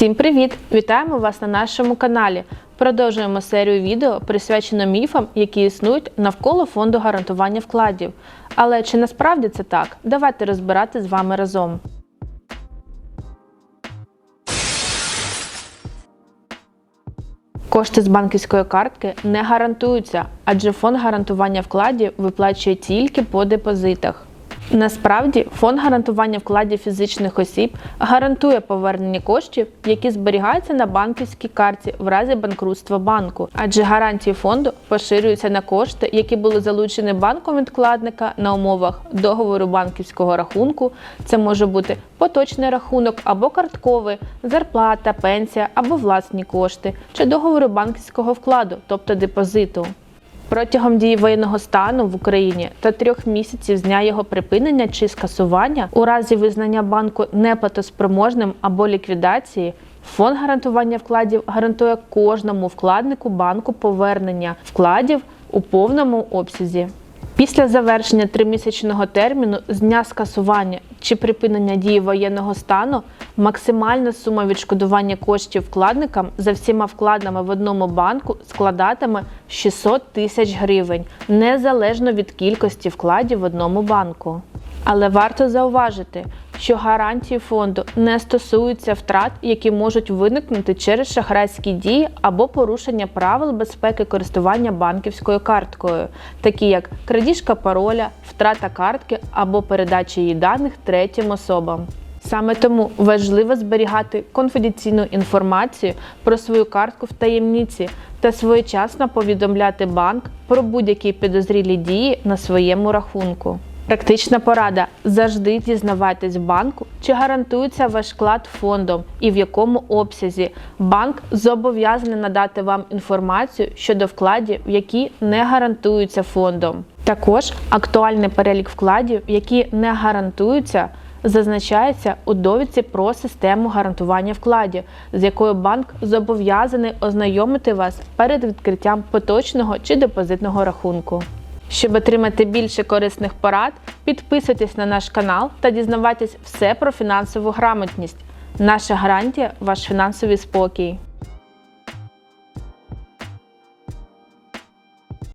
Всім привіт! Вітаємо вас на нашому каналі. Продовжуємо серію відео, присвячено міфам, які існують навколо фонду гарантування вкладів. Але чи насправді це так? Давайте розбирати з вами разом. Кошти з банківської картки не гарантуються, адже фонд гарантування вкладів виплачує тільки по депозитах. Насправді, фонд гарантування вкладів фізичних осіб гарантує повернення коштів, які зберігаються на банківській карті в разі банкрутства банку, адже гарантії фонду поширюються на кошти, які були залучені банком відкладника на умовах договору банківського рахунку. Це може бути поточний рахунок або картковий, зарплата, пенсія або власні кошти, чи договору банківського вкладу, тобто депозиту. Протягом дії воєнного стану в Україні та трьох місяців з дня його припинення чи скасування у разі визнання банку неплатоспроможним або ліквідації. Фонд гарантування вкладів гарантує кожному вкладнику банку повернення вкладів у повному обсязі. Після завершення тримісячного терміну з дня скасування чи припинення дії воєнного стану максимальна сума відшкодування коштів вкладникам за всіма вкладами в одному банку складатиме 600 тисяч гривень, незалежно від кількості вкладів в одному банку. Але варто зауважити, що гарантії фонду не стосуються втрат, які можуть виникнути через шахрайські дії або порушення правил безпеки користування банківською карткою, такі як крадіжка пароля, втрата картки або передача її даних третім особам. Саме тому важливо зберігати конфіденційну інформацію про свою картку в таємниці та своєчасно повідомляти банк про будь-які підозрілі дії на своєму рахунку. Практична порада: завжди дізнавайтесь банку, чи гарантується ваш вклад фондом і в якому обсязі. Банк зобов'язаний надати вам інформацію щодо вкладів, які не гарантуються фондом. Також актуальний перелік вкладів, які не гарантуються. Зазначається у довідці про систему гарантування вкладів, з якою банк зобов'язаний ознайомити вас перед відкриттям поточного чи депозитного рахунку. Щоб отримати більше корисних порад, підписуйтесь на наш канал та дізнавайтесь все про фінансову грамотність. Наша гарантія ваш фінансовий спокій.